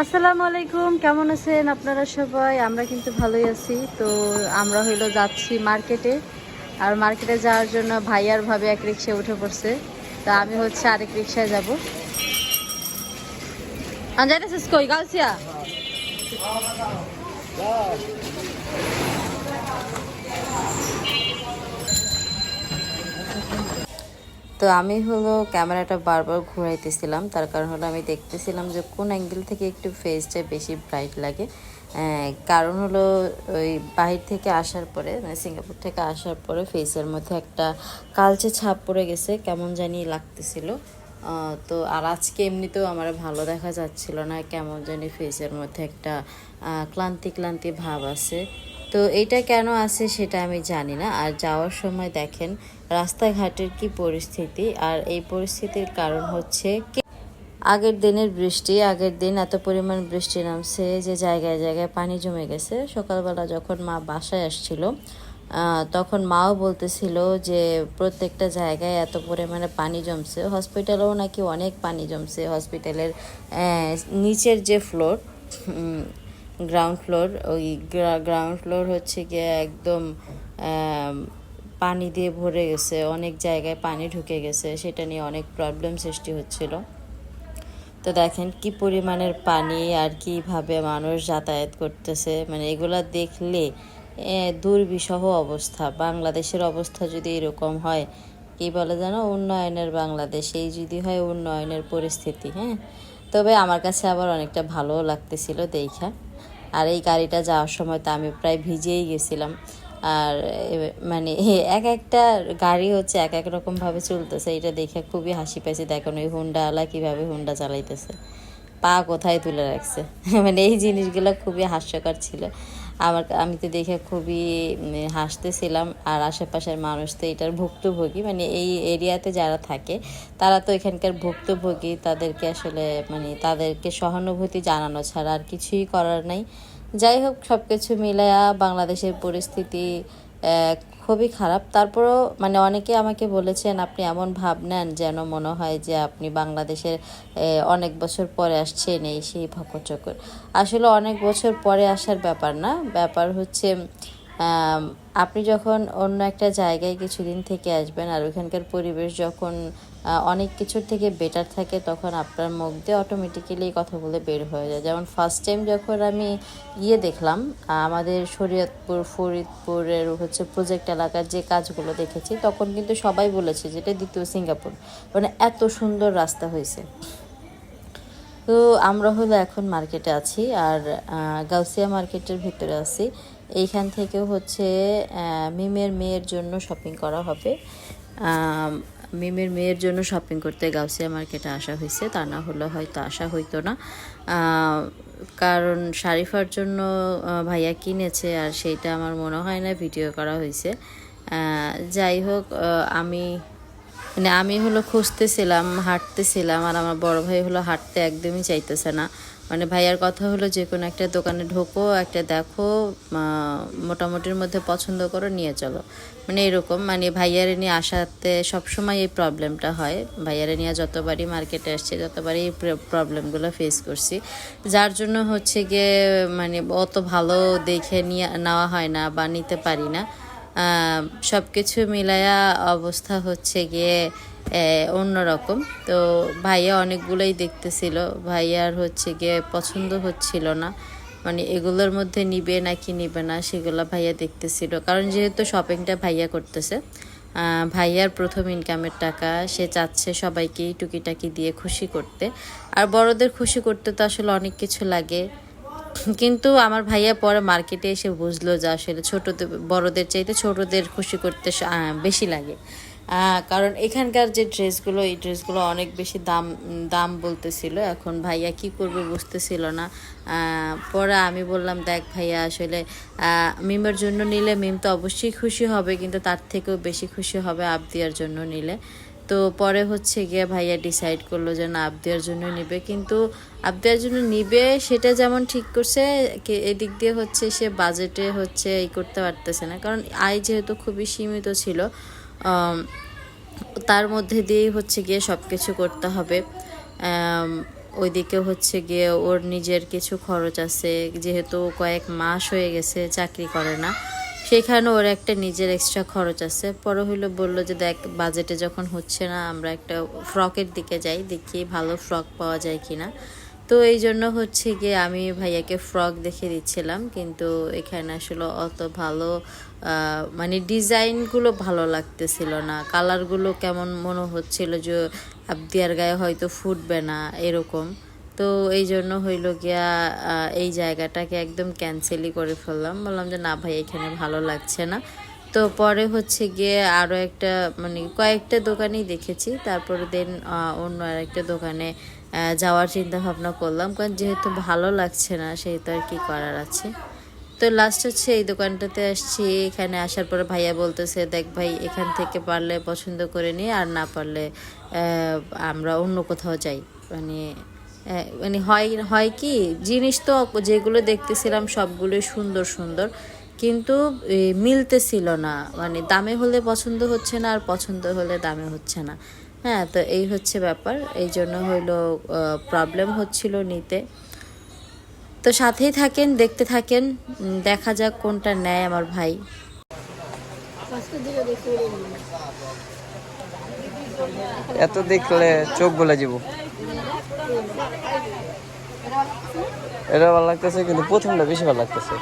আসসালামু আলাইকুম, কেমন আছেন আপনারা সবাই? আমরা কিন্তু ভালোই আছি। তো আমরা হইল যাচ্ছি মার্কেটে আর মার্কেটে যাওয়ার জন্য ভাইয়ার ভাবে এক রিক্সায় উঠে পড়ছে। তা আমি হচ্ছে আরেক রিক্সায় যাব। যাইতেছিস কই? গালসিয়া তো আমি হলো ক্যামেরাটা বারবার ঘুরাইতেছিলাম। তার কারণ হলো আমি দেখতেছিলাম যে কোন অ্যাঙ্গেল থেকে একটু ফেসটা বেশি ব্রাইট লাগে। কারণ হলো ওই বাহির থেকে আসার পরে মানে সিঙ্গাপুর থেকে আসার পরে ফেসের মধ্যে একটা কালচে ছাপ পড়ে গেছে, কেমন জানি লাগতেছিল। তো আর আজকে এমনিতেও আমার ভালো দেখা যাচ্ছিল না, কেমন জানি ফেসের মধ্যে একটা ক্লান্তি ক্লান্তি ভাব আছে। তো এটা কেন আছে সেটা আমি জানি না। আর যাওয়ার সময় দেখেন রাস্তাঘাটের কি পরিস্থিতি। আর এই পরিস্থিতির কারণ হচ্ছে আগের দিনের বৃষ্টি, আগের দিন এত পরিমাণ বৃষ্টি নামছে যে জায়গায় জায়গায় পানি জমে গেছে। সকালবেলা যখন মা বাসায় আসছিল তখন মাও বলতেছিল যে প্রত্যেকটা জায়গায় এত পরিমাণে পানি জমছে। হসপিটালেও নাকি অনেক পানি জমছে। হসপিটালের নিচের যে ফ্লোর গ্রাউন্ড ফ্লোর ওই গ্রাউন্ড ফ্লোর হচ্ছে গিয়ে একদম পানি দিয়ে ভরে গেছে, অনেক জায়গায় পানি ঢুকে গেছে, সেটা নিয়ে অনেক প্রবলেম সৃষ্টি হচ্ছিল। তো দেখেন কি পরিমাণের পানি আর কীভাবে মানুষ যাতায়াত করতেছে মানে এগুলা দেখলে দুর্বিষহ অবস্থা। বাংলাদেশের অবস্থা যদি এরকম হয়, কি বলে যেন, উন্নয়নের বাংলাদেশ, এই যদি হয় উন্নয়নের পরিস্থিতি হ্যাঁ? তবে আমার কাছে আবার অনেকটা ভালোও লাগতেছিল, দেখা। আর এই গাড়িটা যাওয়ার সময় তো আমি প্রায় ভিজেই গেছিলাম। আর মানে এক একটা গাড়ি হচ্ছে এক এক রকমভাবে চলতেছে। এটা দেখে খুবই হাসি পাইছে। দেখুন ওই হুন্ডাওয়ালা কীভাবে হুন্ডা চালাইতেছে। পা কোথায় তুলে রাখছে? মানে এই জিনিসগুলো খুবই হাস্যকর ছিল। আমার আমি তো দেখে খুবই হাসতেছিলাম। আর আশেপাশের মানুষ তো এটার ভুক্তভোগী। মানে এই এরিয়াতে যারা থাকে, তারা তো এখানকার ভুক্তভোগী। তাদেরকে আসলে মানে তাদেরকে সহানুভূতি জানানো ছাড়া আর কিছুই করার নাই। যাই হোক সব কিছু মিলায়া বাংলাদেশের পরিস্থিতি খুবই খারাপ। তারপরও মানে অনেকে আমাকে বলেছেন, আপনি এমন ভাব নেন যেন মনে হয় যে আপনি বাংলাদেশের অনেক বছর পরে আসছেন এই সেই ভকচকর আসলে অনেক বছর পরে আসার ব্যাপার না। ব্যাপার হচ্ছে আপনি যখন অন্য একটা জায়গায় কিছুদিন থেকে আসবেন আর ওইখানকার পরিবেশ যখন অনেক কিছুর থেকে বেটার থাকে, তখন আপনার মুখ দিয়ে অটোমেটিক্যালি কথাগুলো বের হয়ে যায়। যেমন ফার্স্ট টাইম যখন আমি ইয়ে দেখলাম আমাদের শরীয়তপুর, ফরিদপুরের হচ্ছে প্রজেক্ট এলাকার যে কাজগুলো দেখেছি, তখন কিন্তু সবাই বলেছে যেটা দ্বিতীয় সিঙ্গাপুর। মানে এত সুন্দর রাস্তা হয়েছে। তো আমরা হলো এখন মার্কেটে আছি আর গাউসিয়া মার্কেটের ভিতরে আছি। এইখান থেকে হচ্ছে মিমের মেয়ের জন্য শপিং করা হবে। মিমের মেয়ের জন্য শপিং করতে গাউসিয়া মার্কেটে আসা হয়েছে। তা না হলে হয়তো আসা হইতো না। কারণ শারিফার জন্য ভাইয়া কিনেছে আর সেইটা আমার মনে হয় না ভিডিও করা হয়েছে। যাই হোক আমি মানে আমি হলো খুঁজতেছিলাম, হাঁটতেছিলাম আর আমার বড় ভাই হলো হাঁটতে একদমই চাইতেছে না। মানে ভাইয়ার কথা হলো যে কোনো একটা দোকানে ঢোকো, একটা দেখো মোটামুটির মধ্যে পছন্দ করো, নিয়ে চলো। মানে এরকম মানে ভাইয়ারে নিয়ে আসাতে সবসময় এই প্রবলেমটা হয়। ভাইয়ারে নিয়ে যতবারই মার্কেটে আসছে ততবারই এই প্রবলেমগুলো ফেস করছি। যার জন্য হচ্ছে গিয়ে মানে অত ভালো দেখে নিয়ে, নেওয়া হয় না বা নিতে পারি না। সব কিছু মিলায়া অবস্থা হচ্ছে গিয়ে অন্যরকম তো ভাইয়া অনেকগুলোই দেখতেছিল। ভাইয়ার হচ্ছে গিয়ে পছন্দ হচ্ছিল না। মানে এগুলোর মধ্যে নিবে নাকি নিবে না সেগুলো ভাইয়া দেখতেছিল। কারণ যেহেতু শপিংটা ভাইয়া করতেছে ভাইয়ার প্রথম ইনকামের টাকা, সে চাচ্ছে সবাইকেই টুকিটাকি দিয়ে খুশি করতে। আর বড়দের খুশি করতে তো আসলে অনেক কিছু লাগে। কিন্তু আমার ভাইয়া পরে মার্কেটে এসে বুঝলো যে আসলে ছোটদের, বড়দের চাইতে ছোটদের খুশি করতে বেশি লাগে। কারণ এখানকার যে ড্রেসগুলো, এই ড্রেসগুলো অনেক বেশি দাম দাম বলতেছিল। এখন ভাইয়া কি করবে বুঝতেছিল না। পরে আমি বললাম, দেখ ভাইয়া, আসলে মিমের জন্য নিলে মিম তো অবশ্যই খুশি হবে, কিন্তু তার থেকেও বেশি খুশি হবে আবদিয়ার জন্য নিলে। তো পরে হচ্ছে গিয়ে ভাইয়া ডিসাইড করল যে, না, আবদিয়ার জন্য নিবে। কিন্তু আবদিয়ার জন্য নিবে সেটা যেমন ঠিক করছে এদিক দিয়ে হচ্ছে সে বাজেটে হচ্ছে এই করতে পারতেছে না। কারণ আয় যেহেতু খুবই সীমিত ছিল তার মধ্যে দিয়েই হচ্ছে গিয়ে সব কিছু করতে হবে। ওইদিকে হচ্ছে গিয়ে ওর নিজের কিছু খরচ আছে, যেহেতু কয়েক মাস হয়ে গেছে চাকরি করে না। সেখানে ওর একটা নিজের এক্সট্রা খরচ আছে। পরে হইল বলল যে, দেখ বাজেটে যখন হচ্ছে না, আমরা একটা ফ্রকের দিকে যাই, দেখি ভালো ফ্রক পাওয়া যায় কিনা। তো এই জন্য হচ্ছে গিয়ে আমি ভাইয়াকে ফ্রক দেখে দিচ্ছিলাম, কিন্তু এখানে আসলে অত ভালো মানে ডিজাইনগুলো ভালো লাগতেছিল না। কালারগুলো কেমন মনে হচ্ছিল যে আবদিয়ার গায়ে হয়তো ফুটবে না এরকম। তো এই জন্য হইল গিয়া এই জায়গাটাকে একদম ক্যান্সেলই করে ফেললাম। বললাম যে, না ভাই, এখানে ভালো লাগছে না। তো পরে হচ্ছে গিয়ে আরও একটা মানে কয়েকটা দোকানেই দেখেছি। তারপরে দেন অন্য আর একটা দোকানে যাওয়ার চিন্তা ভাবনা করলাম। কারণ যেহেতু ভালো লাগছে না, সেহেতু আর কি করার আছে। তো লাস্ট হচ্ছে এই দোকানটাতে আসছি। এখানে আসার পরে ভাইয়া বলতেছে, দেখ ভাই, এখান থেকে পারলে পছন্দ করে নিই আর না পারলে আমরা অন্য কোথাও যাই। মানে মানে হয় হয় কি, জিনিস তো যেগুলো দেখতেছিলাম সবগুলোই সুন্দর সুন্দর। কিন্তু মিলতেছিল না। মানে দামে হলে পছন্দ হচ্ছে না, আর পছন্দ হলে দামে হচ্ছে না। হ্যাঁ তো এই হচ্ছে ব্যাপার। এই জন্য হইল প্রবলেম হচ্ছিল নিতে। তো সাথেই থাকেন, দেখতে থাকেন দেখা যাক কোনটা নেয় আমার ভাই। এত দেখলে চোখ বলে যাব। এটা ভালো লাগতেছে, কিন্তু প্রথমটা বেশি ভালো লাগতেছে।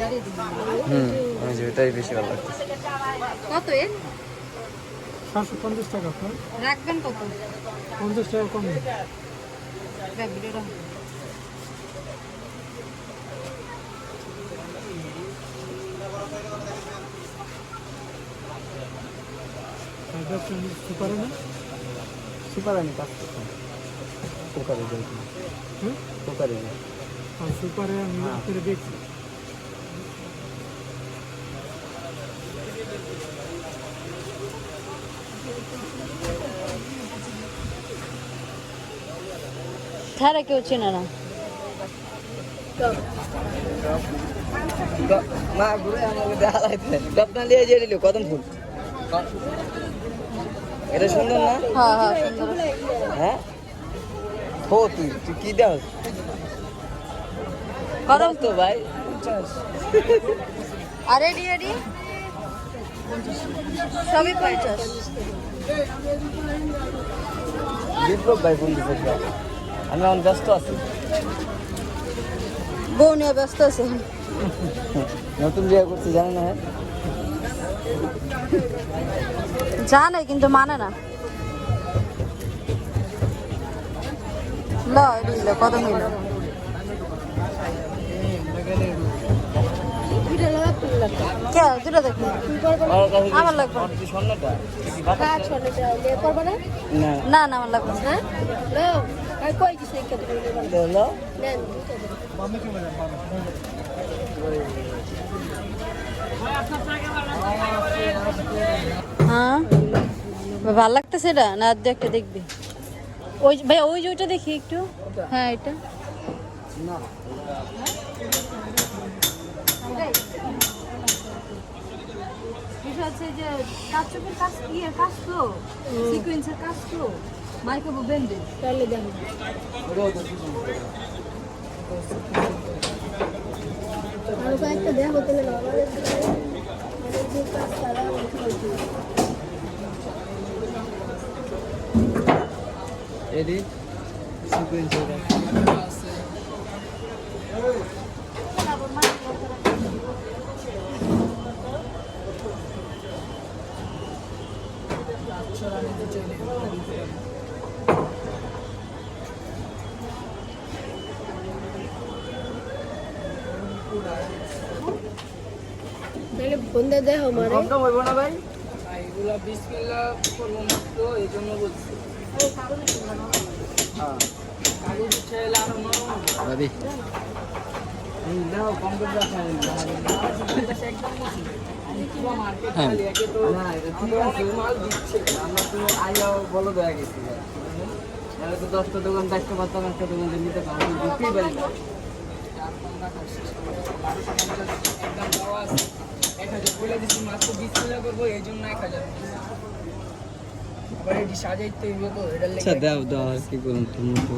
হুম ওই যে বেশি ভালো লাগতেছে। কত এর? সাতশো পঞ্চাশ টাকা আপনার। রাখবেন কত? পঞ্চাশ টাকা কম সুপারে না সুপার আমি কাজ করতাম যাই সুপারে আমি করে দেখছি। ধারা কেউ চেনে না। মা ঘুরে আমাকে দেখা লাগছে। দিল কদম ফুল? এটা সুন্দর না? হ্যাঁ হ্যাঁ সুন্দর। হ্যাঁ? হো তুই তুই কি দাস কদম। তো ভাই আর এডি এডি। সবই পঞ্চাশ। বিপ্লব ভাই দিচ্ছে আমি এখন ব্যস্ত আছি। বউ নিয়ে ব্যস্ত আছে নতুন বিয়ে করছি জানেন না হ্যাঁ জানে কিন্তু মানে না। কত নিল কে দুটো দেখি। আমার লাগবে। আমার যে স্বর্ণটা? এটা কি বাতাস? দেয়? না? না। আমার লাগবে না। হলো হ্যাঁ? ভালো লাগতেছে এটা? না দু একটা দেখবি। ওই ভাই ওই যে ওইটা দেখি একটু। হ্যাঁ এটা। হচ্ছে যে কাচুপের কাজ ইয়ে কাজ তো সিকোয়েন্সের কাজ তো মাইকে বেঁধে তাহলে দেখো আরও কয়েকটা দেখ হতে না আমাদের যে কাজ তারা এডি সিকোয়েন্স এটা তাহলে ফোন দিয়ে দেখো মানে কম হইব না ভাই? এগুলা বিসমিল্লাহ করব মাত্র এই জন্য বলছি। হ্যাঁ। কাগজ চাইলে আরও দাদি হ্যাঁ। দশটা দোকান দেখতে পারতাম একটা দোকান নিতে পারতাম দিতেই পারি না এক হাজার বলে দিচ্ছি মাত্র বিশ করব, এই জন্য এক হাজার। আবার এটি সাজাইতে হইবে তো এটার আচ্ছা দাও দাও, আর কি করুন তুমি তো